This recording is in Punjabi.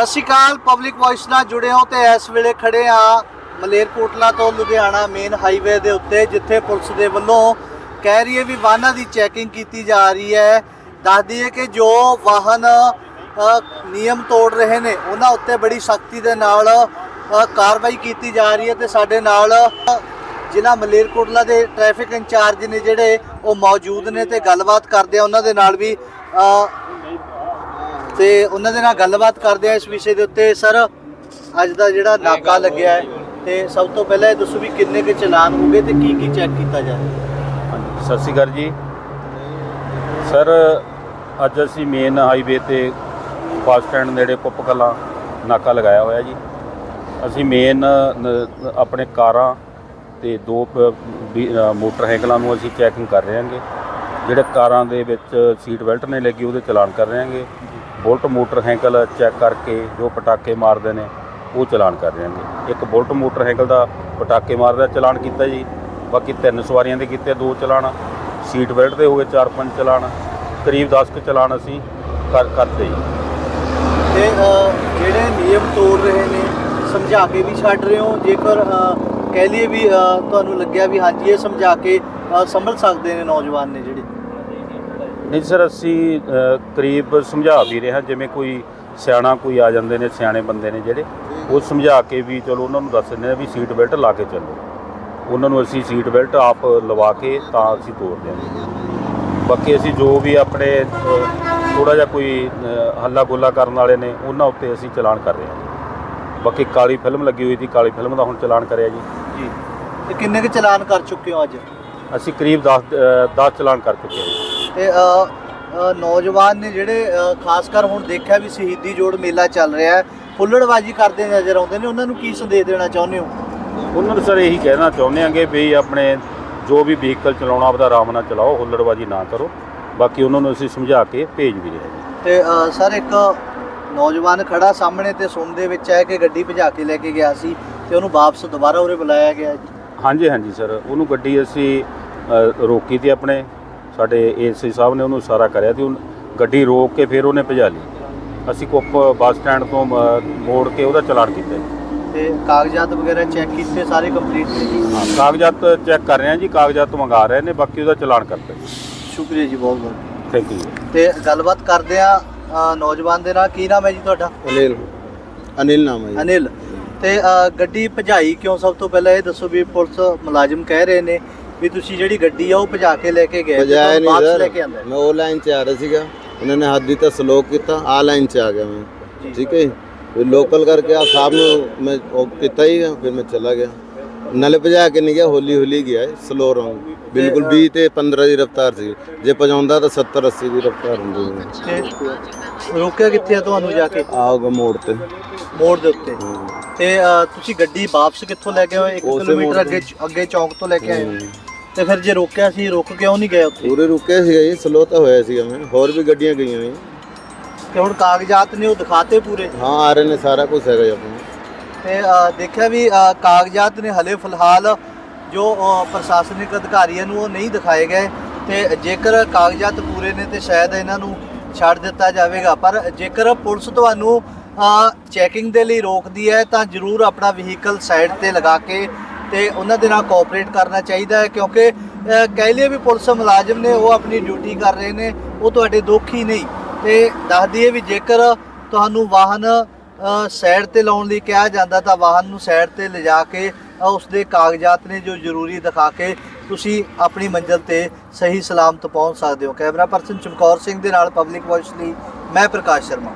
ਸਤਿ ਸ਼੍ਰੀ ਅਕਾਲ ਪਬਲਿਕ ਵੌਇਸ ਨਾਲ ਜੁੜੇ ਹੋ ਤੇ ਇਸ ਵੇਲੇ ਖੜੇ ਆ ਮਲੇਰਕੋਟਲਾ ਤੋਂ ਲੁਧਿਆਣਾ ਮੇਨ ਹਾਈਵੇ ਦੇ ਉੱਤੇ, ਜਿੱਥੇ ਪੁਲਿਸ ਦੇ ਵੱਲੋਂ ਕਹਿ ਰਹੀ ਹੈ ਵੀ ਵਾਹਨਾਂ ਦੀ ਚੈਕਿੰਗ ਕੀਤੀ ਜਾ ਰਹੀ ਹੈ। ਦੱਸਦੀ ਹੈ ਕਿ ਜੋ ਵਾਹਨ ਨਿਯਮ ਤੋੜ ਰਹੇ ਨੇ, ਉਹਨਾਂ ਉੱਤੇ ਬੜੀ ਸਖਤੀ ਦੇ ਨਾਲ ਕਾਰਵਾਈ ਕੀਤੀ ਜਾ ਰਹੀ ਹੈ ਤੇ ਸਾਡੇ ਨਾਲ ਜ਼ਿਲ੍ਹਾ ਮਲੇਰਕੋਟਲਾ ਦੇ ਟ੍ਰੈਫਿਕ ਇੰਚਾਰਜ ਨੇ ਜਿਹੜੇ ਉਹ ਮੌਜੂਦ ਨੇ ਤੇ ਗੱਲਬਾਤ ਕਰਦੇ ਆ। ਉਹਨਾਂ ਦੇ ਨਾਲ ਵੀ ਤੇ ਉਹਨਾਂ ਦੇ ਨਾਲ ਗੱਲਬਾਤ ਕਰਦੇ ਆ ਇਸ ਵਿਸ਼ੇ ਦੇ ਉੱਤੇ। ਸਰ ਅੱਜ ਦਾ ਜਿਹੜਾ ਨਾਕਾ ਲੱਗਿਆ ਹੈ ਤੇ ਸਭ ਤੋਂ ਪਹਿਲਾਂ ਇਹ ਦੱਸੋ ਵੀ ਕਿੰਨੇ ਕੁ ਚਲਾਨ ਹੋ ਗਏ ਤੇ ਕੀ ਕੀ ਚੈੱਕ ਕੀਤਾ ਜਾ ਰਿਹਾ ਹਾਂਜੀ ਸਤਿ ਸ਼੍ਰੀ ਅਕਾਲ ਜੀ। ਸਰ ਅੱਜ ਅਸੀਂ ਮੇਨ ਹਾਈਵੇ ਤੇ ਬੱਸ ਸਟੈਂਡ ਨੇੜੇ ਪੁੱਪ ਕਲਾਂ ਨਾਕਾ ਲਗਾਇਆ ਹੋਇਆ ਜੀ। ਅਸੀਂ ਮੇਨ ਆਪਣੇ ਕਾਰਾਂ ਤੇ ਦੋ ਮੋਟਰਸਾਈਕਲਾਂ ਨੂੰ ਅਸੀਂ ਚੈਕਿੰਗ ਕਰ ਰਹੇ ਹਾਂਗੇ। ਜਿਹੜੇ ਕਾਰਾਂ ਦੇ ਵਿੱਚ ਸੀਟ ਬੈਲਟ ਨਹੀਂ ਲੱਗੀ ਉਹਦੇ ਚਲਾਨ ਕਰ ਰਹੇ ਹਾਂਗੇ। ਬੁਲਟ ਮੋਟਰਸਾਈਕਲ ਚੈੱਕ ਕਰਕੇ ਜੋ ਪਟਾਕੇ ਮਾਰਦੇ ਨੇ, ਉਹ ਚਲਾਨ ਕਰ ਰਹੇ ਹਾਂਗੇ ਇੱਕ ਬੁਲਟ ਮੋਟਰਸਾਈਕਲ ਦਾ ਪਟਾਕੇ ਮਾਰਦਾ ਚਲਾਨ ਕੀਤਾ ਜੀ, ਬਾਕੀ ਤਿੰਨ ਸਵਾਰੀਆਂ ਦੇ ਕੀਤੇ ਦੋ ਚਲਾਨ, ਸੀਟ ਬੈਲਟ ਦੇ ਹੋ ਗਏ ਚਾਰ ਪੰਜ ਚਲਾਨ, ਕਰੀਬ 10 ਕੁ ਚਲਾਨ ਅਸੀਂ ਕਰ, ਕਰਦੇ ਜੀ। ਤੇ ਜਿਹੜੇ ਨਿਯਮ ਤੋੜ ਰਹੇ ਨੇ, ਸਮਝਾ ਕੇ ਵੀ ਛੱਡ ਰਹੇ ਹੋ? ਜੇਕਰ ਕਹਿ ਲਈਏ ਵੀ ਤੁਹਾਨੂੰ ਲੱਗਿਆ ਵੀ ਹਾਂਜੀ, ਇਹ ਸਮਝਾ ਕੇ ਸੰਭਲ ਸਕਦੇ ਨੇ ਨੌਜਵਾਨ ਨੇ ਜਿਹੜੇ ਨਹੀਂ ਸਰ, ਅਸੀਂ ਕਰੀਬ ਸਮਝਾ ਵੀ ਰਹੇ ਹਾਂ, ਜਿਵੇਂ ਕੋਈ ਸਿਆਣਾ ਕੋਈ ਆ ਜਾਂਦੇ ਨੇ, ਸਿਆਣੇ ਬੰਦੇ ਨੇ ਜਿਹੜੇ, ਉਹ ਸਮਝਾ ਕੇ ਵੀ ਚਲੋ ਉਹਨਾਂ ਨੂੰ ਦੱਸ ਦਿੰਦੇ ਆ ਵੀ ਸੀਟ ਬੈਲਟ ਲਾ ਕੇ ਚੱਲੋ। ਉਹਨਾਂ ਨੂੰ ਅਸੀਂ ਸੀਟ ਬੈਲਟ ਆਪ ਲਵਾ ਕੇ ਤਾਂ ਅਸੀਂ ਤੋਰਦੇ ਹਾਂ ਬਾਕੀ ਅਸੀਂ ਜੋ ਵੀ ਆਪਣੇ ਥੋੜਾ ਜਿਹਾ ਕੋਈ ਹੱਲਾ ਗੋਲਾ ਕਰਨ ਵਾਲੇ ਨੇ, ਉਹਨਾਂ ਉੱਤੇ ਅਸੀਂ ਚਲਾਨ ਕਰ ਰਹੇ ਹਾਂ। ਬਾਕੀ ਕਾਲੀ ਫਿਲਮ ਲੱਗੀ ਹੋਈ ਸੀ, ਕਾਲੀ ਫਿਲਮ ਦਾ ਹੁਣ ਚਲਾਨ ਕਰਿਆ ਜੀ ਜੀ। ਤੇ ਕਿੰਨੇ ਕੁ ਚਲਾਨ ਕਰ ਚੁੱਕੇ ਹੋ ਅੱਜ? ਅਸੀਂ ਕਰੀਬ 10 10 ਚਲਾਨ ਕਰ ਚੁੱਕੇ ਹਾਂ ਤੇ ਅ, ਅ, ਨੌਜਵਾਨ ਨੇ ਜਿਹੜੇ ਅ, ਖਾਸ ਕਰ ਹੁਣ ਦੇਖਿਆ ਵੀ ਸ਼ਹੀਦੀ ਜੋੜ ਮੇਲਾ ਚੱਲ ਰਿਹਾ ਹੈ ਹੁੱਲੜਬਾਜੀ ਕਰਦੇ ਨਜ਼ਰ ਆਉਂਦੇ ਨੇ ਉਹਨਾਂ ਨੂੰ ਕੀ ਸੰਦੇਸ਼ ਦੇਣਾ ਚਾਹੁੰਦੇ ਹੋ? ਉਹਨਾਂ ਨੂੰ ਸਰ ਇਹੀ ਕਹਿਣਾ ਚਾਹੁੰਦੇ ਆਂਗੇ ਵੀ ਆਪਣੇ ਜੋ ਵੀ ਵਹੀਕਲ ਚਲਾਉਣਾ ਆਪਦਾ ਆਰਾਮ ਨਾਲ ਚਲਾਓ ਹੁੱਲੜਬਾਜੀ ਨਾ ਕਰੋ। ਬਾਕੀ ਉਹਨਾਂ ਨੂੰ ਅਸੀਂ ਸਮਝਾ ਕੇ ਭੇਜ ਵੀ ਰਹੇ ਹਾਂ। ਜੀ ਤੇ ਅ, ਸਰ ਇੱਕ ਨੌਜਵਾਨ ਖੜਾ ਸਾਹਮਣੇ ਤੇ ਸੁਣ ਦੇ ਵਿੱਚ ਹੈ ਕਿ ਗੱਡੀ ਭਜਾ ਕੇ ਲੈ ਕੇ ਗਿਆ ਸੀ ਤੇ ਉਹਨੂੰ ਵਾਪਸ ਦੁਬਾਰਾ ਉਰੇ ਬੁਲਾਇਆ ਗਿਆ ਜੀ ਹਾਂਜੀ ਹਾਂਜੀ ਸਰ। ਉਹਨੂੰ ਗੱਡੀ ਅਸੀਂ ਅ, ਰੋਕੀ ਤੇ ਆਪਣੇ। ਸਾਡੇ ਏਸੀ ਸਾਹਿਬ ਨੇ ਉਹਨੂੰ ਸਾਰਾ ਕਰਿਆ ਤੇ। ਉਹ ਗੱਡੀ ਰੋਕ ਕੇ ਫਿਰ ਉਹਨੇ ਭਜਾ ਲਈ। ਅਸੀਂ ਕੁੱਪ ਬੱਸ ਸਟੈਂਡ ਤੋਂ ਅ, ਮੋੜ ਕੇ ਉਹਦਾ ਚਲਾਨ ਕੀਤਾ ਜੀ। ਤੇ ਕਾਗਜ਼ਾਤ ਵਗੈਰਾ ਚੈੱਕ ਕੀਤੇ ਸਾਰੇ ਕੰਪਲੀਟ ਨੇ ਜੀ? ਹਾਂ ਕਾਗਜ਼ਾਤ ਚੈੱਕ ਕਰ ਰਹੇ ਹਾਂ ਜੀ ਕਾਗਜ਼ਾਤ ਮੰਗਾ ਰਹੇ ਨੇ ਬਾਕੀ ਉਹਦਾ ਚਲਾਨ ਕਰਤਾ ਜੀ। ਸ਼ੁਕਰੀਆ ਜੀ ਬਹੁਤ ਬਹੁਤ। ਥੈਂਕ ਯੂ ਤੇ ਗੱਲਬਾਤ ਕਰਦੇ ਆ ਨੌਜਵਾਨ ਦੇ ਨਾਲ। ਕੀ ਨਾਮ ਹੈ ਜੀ ਤੁਹਾਡਾ? ਅਨਿਲ। ਅਨਿਲ ਨਾਮ ਹੈ ਜੀ। ਅਨਿਲ। ਤੇ ਗੱਡੀ ਭਜਾਈ ਕਿਉਂ? ਸਭ ਤੋਂ ਪਹਿਲਾਂ ਇਹ ਦੱਸੋ ਵੀ ਪੁਲਿਸ ਮੁਲਾਜ਼ਮ ਕਹਿ ਰਹੇ ਨੇ ਵੀ ਤੁਸੀਂ ਜਿਹੜੀ ਗੱਡੀ ਆ ਉਹ ਭਜਾ ਕੇ ਲੈ ਕੇ ਗਏ ਨਹੀਂ ਵਾਪਸ ਸਰ। ਲੈ ਕੇ ਆਂਦਾ ਮੈਂ ਉਹ ਲਾਈਨ 'ਚ ਆ ਰਿਹਾ ਸੀਗਾ। ਉਹਨਾਂ ਨੇ ਹੱਦ ਦਿੱਤਾ ਸਲੋ ਕੀਤਾ ਆ ਲਾਈਨ 'ਚ ਆ ਗਿਆ। ਮੈਂ। ਠੀਕ ਹੈ ਫਿਰ ਲੋਕਲ ਕਰਕੇ ਆ ਸਾਹਿਬ ਨੂੰ ਮੈਂ ਉਹ ਕੀਤਾ ਹੀ ਫਿਰ ਮੈਂ ਚਲਾ ਗਿਆ। ਨਾਲੇ ਭਜਾ ਕੇ ਨਹੀਂ ਗਿਆ ਹੌਲੀ ਹੌਲੀ ਗਿਆ ਸਲੋ ਰੌਂਗ ਬਿਲਕੁਲ 20 ਤੇ 15 ਦੀ ਰਫ਼ਤਾਰ ਸੀ। ਜੇ ਭਜਾਉਂਦਾ ਤਾਂ 70 80 ਦੀ ਰਫ਼ਤਾਰ ਹੁੰਦੀ ਸੀ। ਤੇ ਰੋਕਿਆ ਕਿੱਥੇ ਆ ਤੁਹਾਨੂੰ ਜਾ ਕੇ? ਆਉਗਾ ਮੋੜ ਤੇ। ਮੋੜ ਦੇ ਉੱਤੇ। ਤੇ ਅ, ਤੁਸੀਂ ਗੱਡੀ ਵਾਪਸ ਕਿੱਥੋਂ ਲੈ ਕੇ ਆਏ? 1 ਉਸੇ ਕਿਲੋਮੀਟਰ ਮੋੜ ਅੱਗੇ ਅੱਗੇ ਚੌਂਕ ਤੋਂ ਲੈ ਕੇ ਆਏ ਹੋ? ਤੇ ਫਿਰ ਜੇ ਰੋਕਿਆ ਸੀ ਰੁਕ ਕਿਉਂ ਨਹੀਂ ਗਏ ਉੱਥੇ? ਪੂਰੇ ਰੁਕਿਆ ਸੀਗਾ ਜੀ ਸਲੋ ਤਾਂ ਹੋਇਆ ਸੀਗਾ ਮੈਂ। ਹੋਰ ਵੀ ਗੱਡੀਆਂ ਗਈਆਂ ਨੇ। ਤੇ ਹੁਣ ਕਾਗਜ਼ਾਤ ਨੇ ਉਹ ਦਿਖਾਤੇ ਪੂਰੇ? ਹਾਂ ਆ ਰਹੇ ਨੇ ਸਾਰਾ ਕੁਝ ਹੈਗਾ ਜੀ ਆਪਣੇ। ਤੇ ਅ, ਦੇਖਿਆ ਵੀ ਅ, ਕਾਗਜ਼ਾਤ ਨੇ ਹਲੇ ਫਿਲਹਾਲ ਜੋ ਅ, ਪ੍ਰਸ਼ਾਸਨਿਕ ਅਧਿਕਾਰੀਆਂ ਨੂੰ ਉਹ ਨਹੀਂ ਦਿਖਾਏ ਗਏ। ਤੇ ਜੇਕਰ ਕਾਗਜ਼ਾਤ ਪੂਰੇ ਨੇ ਤੇ ਸ਼ਾਇਦ ਇਹਨਾਂ ਨੂੰ ਛੱਡ ਦਿੱਤਾ ਜਾਵੇਗਾ। ਪਰ ਜੇਕਰ ਪੁਲਿਸ ਤੁਹਾਨੂੰ ਚੈਕਿੰਗ ਦੇ ਲਈ ਰੋਕਦੀ ਹੈ ਤਾਂ ਜ਼ਰੂਰ ਆਪਣਾ ਵਹੀਕਲ ਸਾਈਡ ਤੇ ਲਗਾ ਕੇ ਤੇ ਉਹਨਾਂ ਦੇ ਨਾਲ ਕੋਆਪਰੇਟ ਕਰਨਾ ਚਾਹੀਦਾ ਹੈ ਕਿਉਂਕਿ ਕਹਿ ਲਈਏ ਵੀ ਪੁਲਿਸ ਮੁਲਾਜ਼ਮ ਨੇ ਉਹ ਆਪਣੀ ਡਿਊਟੀ ਕਰ ਰਹੇ ਨੇ ਉਹ ਤੁਹਾਡੇ ਦੋਖੀ ਨਹੀਂ। ਤੇ ਦੱਸ ਦਈਏ ਵੀ ਜੇਕਰ ਤੁਹਾਨੂੰ ਵਾਹਨ ਸਾਈਡ ਤੇ ਲਾਉਣ ਲਈ ਕਿਹਾ ਜਾਂਦਾ ਤਾਂ ਵਾਹਨ ਨੂੰ ਸਾਈਡ ਤੇ ਲਿਜਾ ਕੇ ਅ, ਉਸ ਦੇ ਕਾਗਜ਼ਾਤ ਨੇ ਜੋ ਜ਼ਰੂਰੀ ਦਿਖਾ ਕੇ ਤੁਸੀਂ ਆਪਣੀ ਮੰਜ਼ਿਲ ਤੇ ਸਹੀ ਸਲਾਮਤ ਪਹੁੰਚ ਸਕਦੇ ਹੋ। ਕੈਮਰਾ ਪਰਸਨ ਚਮਕੌਰ ਸਿੰਘ ਦੇ ਨਾਲ ਪਬਲਿਕ ਵਾਇਸ ਲਈ ਮੈਂ ਪ੍ਰਕਾਸ਼ ਸ਼ਰਮਾ।